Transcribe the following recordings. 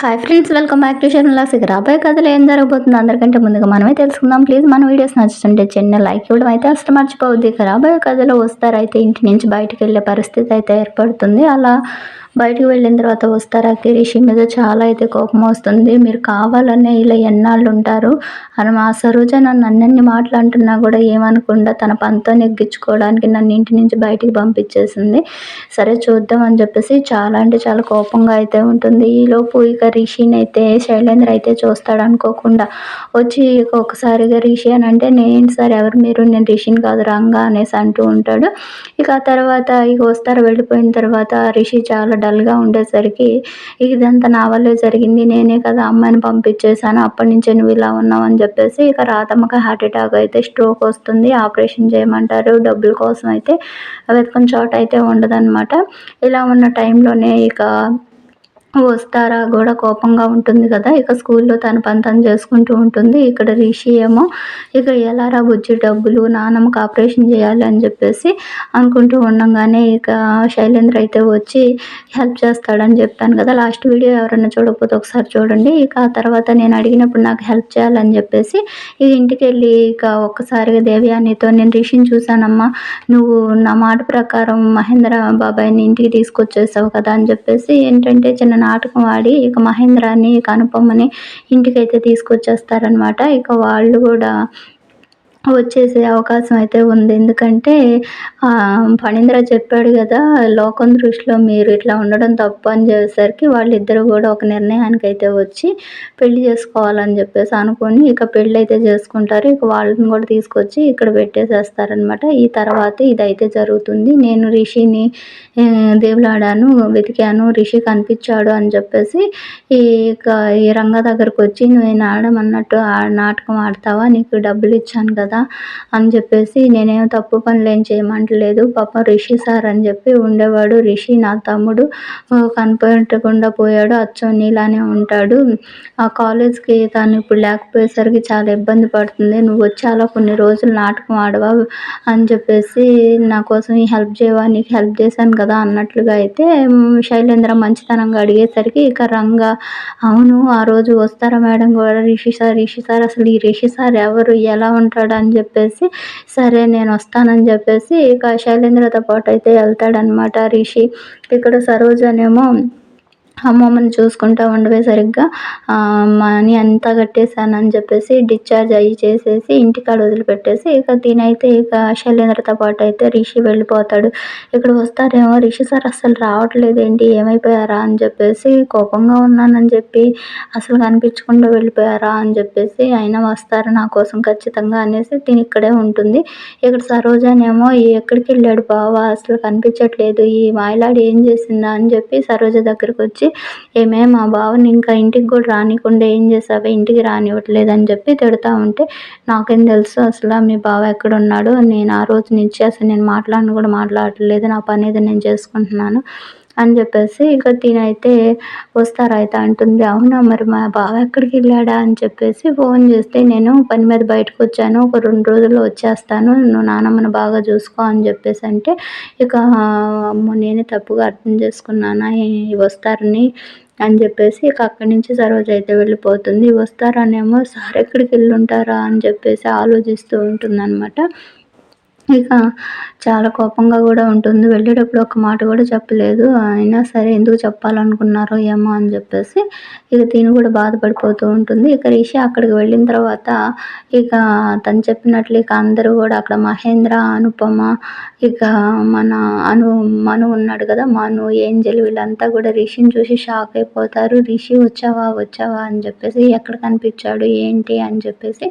Hi friends welcome back to Sharmila ఇక రాబోయే కథలు ఏం జరగబోతుంది అందరికంటే ముందుగా మనమే తెలుసుకుందాం. ప్లీజ్ మన వీడియోస్ నచ్చుతుంటే చిన్న లైక్ ఇవ్వడం అయితే అసలు మర్చిపోవద్దు. ఇక రాబోయే కథలో వస్తారైతే ఇంటి నుంచి బయటకు వెళ్ళే పరిస్థితి అయితే ఏర్పడుతుంది. అలా బయటకు వెళ్ళిన తర్వాత వస్తారా కిరీషి మీద చాలా అయితే కోపం వస్తుంది. మీరు కావాలనే ఇలా ఎన్నాళ్ళు ఉంటారు? అని మా సరోజ నన్ను అన్నన్ని మాటలు అంటున్నా కూడా ఏమనకుండా తన పంతో నెగ్గించుకోవడానికి నన్ను ఇంటి నుంచి బయటికి పంపించేసింది. సరే చూద్దాం అని చెప్పేసి చాలా అంటే చాలా కోపంగా అయితే ఉంటుంది. ఈలోపు ఇక రిషిని అయితే శైలేంద్ర అయితే చూస్తాడు అనుకోకుండా. వచ్చి ఒకసారిగా రిషి అని అంటే నేను సార్ ఎవరు మీరు? నేను రిషిని కాదు రంగా అనేసి అంటూ ఉంటాడు. ఇక ఆ తర్వాత ఇక వస్తారు. వెళ్ళిపోయిన తర్వాత రిషి చాలా డల్గా ఉండేసరికి ఇదంతా నా వల్లే జరిగింది. నేనే కదా అమ్మాయిని పంపించేశాను. అప్పటి నుంచే నువ్వు ఇలా ఉన్నావు అని చెప్పేసి ఇక రాతమ్మకి హార్ట్ అటాక్ అయితే స్ట్రోక్ వస్తుంది. ఆపరేషన్ చేయమంటారు. డబ్బుల కోసం అయితే వెతుకుని చోట అయితే ఉండదన్నమాట. ఇలా ఉన్న టైంలోనే ఇక వస్తారా? కూడా కోపంగా ఉంటుంది కదా. ఇక స్కూల్లో తన పని తను చేసుకుంటూ ఉంటుంది. ఇక్కడ రిషి ఏమో ఇక ఎలారా బుజ్జి డబ్బులు? నాన్నమ్మకి ఆపరేషన్ చేయాలి అని చెప్పేసి అనుకుంటూ ఉండగానే ఇక శైలేంద్ర అయితే వచ్చి హెల్ప్ చేస్తాడని చెప్పాను కదా. లాస్ట్ వీడియో ఎవరైనా చూడకపోతే ఒకసారి చూడండి. ఇక ఆ తర్వాత నేను అడిగినప్పుడు నాకు హెల్ప్ చేయాలని చెప్పేసి ఇక ఇంటికి వెళ్ళి ఇక ఒక్కసారిగా దేవయానితో నేను రిషిని చూశానమ్మా. నువ్వు నా మాట ప్రకారం మహేంద్ర బాబాయ్ని ఇంటికి తీసుకొచ్చేసావు కదా అని చెప్పేసి ఏంటంటే చిన్న నాటకం ఆడి ఇక మహేంద్రాని ఇక అనుపమ్మని ఇంటికైతే తీసుకొచ్చేస్తారనమాట ఇక వాళ్ళు కూడా వచ్చేసే అవకాశం అయితే ఉంది. ఎందుకంటే ఫణీంద్ర చెప్పాడు కదా లోకం దృష్టిలో మీరు ఇట్లా ఉండడం తప్పు అని చెప్పేసరికి వాళ్ళిద్దరు కూడా ఒక నిర్ణయానికి అయితే వచ్చి పెళ్ళి చేసుకోవాలని చెప్పేసి అనుకొని ఇక పెళ్ళి అయితే చేసుకుంటారు. ఇక వాళ్ళని కూడా తీసుకొచ్చి ఇక్కడ పెట్టేసేస్తారనమాట ఈ తర్వాత ఇదైతే జరుగుతుంది. నేను రిషిని దేవులాడాను వెతికాను రిషి కనిపించాడు అని చెప్పేసి ఇక ఈ రంగ దగ్గరకు వచ్చి నువ్వు ఆడమన్నట్టు నాటకం ఆడతావా? నీకు డబ్బులు ఇచ్చాను కదా కదా అని చెప్పేసి నేనేం తప్పు పనులు ఏం చేయమంటలేదు. పాపం రిషి సార్ అని చెప్పి ఉండేవాడు. రిషి నా తమ్ముడు కనిపెట్టకుండా పోయాడు. అచ్చం నీలానే ఉంటాడు. ఆ కాలేజ్కి తను ఇప్పుడు లేకపోయేసరికి చాలా ఇబ్బంది పడుతుంది. నువ్వు వచ్చి అలా కొన్ని రోజులు నాటకం ఆడవా అని చెప్పేసి నా కోసం హెల్ప్ చేయవా నీకు హెల్ప్ చేశాను కదా అన్నట్లుగా అయితే శైలేంద్ర మంచితనంగా అడిగేసరికి ఇక రంగా అవును ఆ రోజు వస్తారా మేడం కూడా? రిషి సార్ రిషి సార్ అసలు ఈ రిషి సార్ ఎవరు? ఎలా ఉంటాడు అని అని చెప్పేసి సరే నేను వస్తానని చెప్పేసి ఇక శైలేంద్రతో పాటు అయితే వెళ్తాడనమాట రిషి. ఇక్కడ సరోజనేమో అమ్మమ్మని చూసుకుంటూ ఉండవే సరిగ్గా. మనీ అంతా కట్టేశానని చెప్పేసి డిశ్చార్జ్ అయ్యి చేసేసి ఇంటికాడ వదిలిపెట్టేసి ఇక దీనైతే ఇక శైలేంద్రతో పాటు అయితే రిషి వెళ్ళిపోతాడు. ఇక్కడ వస్తారేమో రిషి సార్ అసలు రావట్లేదు ఏంటి? ఏమైపోయారా అని చెప్పేసి కోపంగా ఉన్నానని చెప్పి అసలు కనిపించకుండా వెళ్ళిపోయారా అని చెప్పేసి అయినా వస్తారు నా కోసం ఖచ్చితంగా అనేసి దీని ఇక్కడే ఉంటుంది. ఇక్కడ సరోజనేమో ఎక్కడికి వెళ్ళాడు బావా? అసలు కనిపించట్లేదు. ఈ మాయలాడు ఏం చేసిందా అని చెప్పి సరోజ దగ్గరకు వచ్చి వచ్చి ఏమే మా బావని ఇంకా ఇంటికి కూడా రానికుండా ఏం చేసావే? ఇంటికి రానివ్వట్లేదు అని చెప్పి తిడతా ఉంటే నాకేం తెలుసు అసలు మీ బావ ఎక్కడున్నాడు. నేను ఆ రోజు నుంచి అసలు నేను మాట్లాడిన కూడా మాట్లాడట్లేదు. నా పని ఏదో నేను చేసుకుంటున్నాను. అని చెప్పేసి ఇక తినైతే వస్తారైతే అంటుంది. అవునా మరి మా బావ ఎక్కడికి వెళ్ళాడా అని చెప్పేసి ఫోన్ చేస్తే నేను పని మీద బయటకు వచ్చాను. ఒక రెండు రోజుల్లో వచ్చేస్తాను. నువ్వు నానమ్మను బాగా చూసుకో అని చెప్పేసి అంటే ఇక అమ్మో నేనే తప్పుగా అర్థం చేసుకున్నానా? వస్తారని? అని చెప్పేసి ఇక అక్కడి నుంచి సరోజ అయితే వెళ్ళిపోతుంది. వస్తారనేమో సార్ ఎక్కడికి వెళ్ళి ఉంటారా అని చెప్పేసి ఆలోచిస్తూ ఉంటుందన్నమాట. ఇక చాలా కోపంగా కూడా ఉంటుంది. వెళ్ళేటప్పుడు ఒక మాట కూడా చెప్పలేదు. అయినా సరే ఎందుకు చెప్పాలనుకున్నారో ఏమో అని చెప్పేసి ఇక తిని కూడా బాధపడిపోతూ ఉంటుంది. ఇక రిషి అక్కడికి వెళ్ళిన తర్వాత ఇక తను చెప్పినట్లు ఇక అందరూ కూడా అక్కడ మహేంద్ర అనుపమ ఇక మన అను మను ఉన్నాడు కదా మను ఏంజల్ వీళ్ళంతా కూడా రిషిని చూసి షాక్ అయిపోతారు. రిషి వచ్చావా వచ్చావా అని చెప్పేసి ఎక్కడ కనిపించాడు ఏంటి అని చెప్పేసి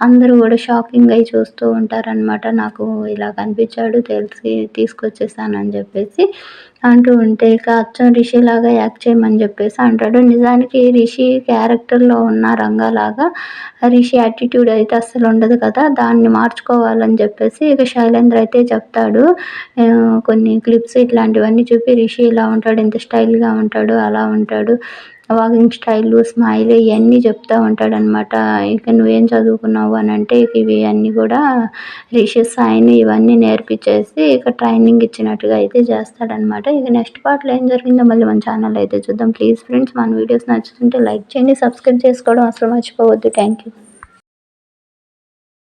అందరూ కూడా షాకింగ్ అయి చూస్తూ ఉంటారనమాట నాకు ఇలా కనిపించాడు తెలిసి తీసుకొచ్చేసానని చెప్పేసి అంటూ ఉంటే ఇక అచ్చం రిషి లాగా యాక్ట్ చేయమని చెప్పేసి అంటాడు. నిజానికి రిషి క్యారెక్టర్లో ఉన్న రంగలాగా రిషి యాటిట్యూడ్ అయితే అస్సలు ఉండదు కదా. దాన్ని మార్చుకోవాలని చెప్పేసి ఇక శైలేంద్ర అయితే చెప్తాడు. కొన్ని క్లిప్స్ ఇట్లాంటివన్నీ చూపి రిషి ఇలా ఉంటాడు ఇంత స్టైల్గా ఉంటాడు అలా ఉంటాడు. వాకింగ్ స్టైల్ స్మైల్ ఇవన్నీ చెప్తా ఉంటాడనమాట ఇక నువ్వేం చదువుకున్నావు అని అంటే ఇవి అన్నీ కూడా రిషి ఆయన ఇవన్నీ నేర్పించేసి ఇక ట్రైనింగ్ ఇచ్చినట్టుగా అయితే చేస్తాడనమాట ఇక నెక్స్ట్ పార్ట్లో ఏం జరిగిందో మళ్ళీ మన ఛానల్ అయితే చూద్దాం. ప్లీజ్ ఫ్రెండ్స్ మన వీడియోస్ నచ్చుతుంటే లైక్ చేయండి సబ్స్క్రైబ్ చేసుకోవడం అసలు మర్చిపోవద్దు. Thank you.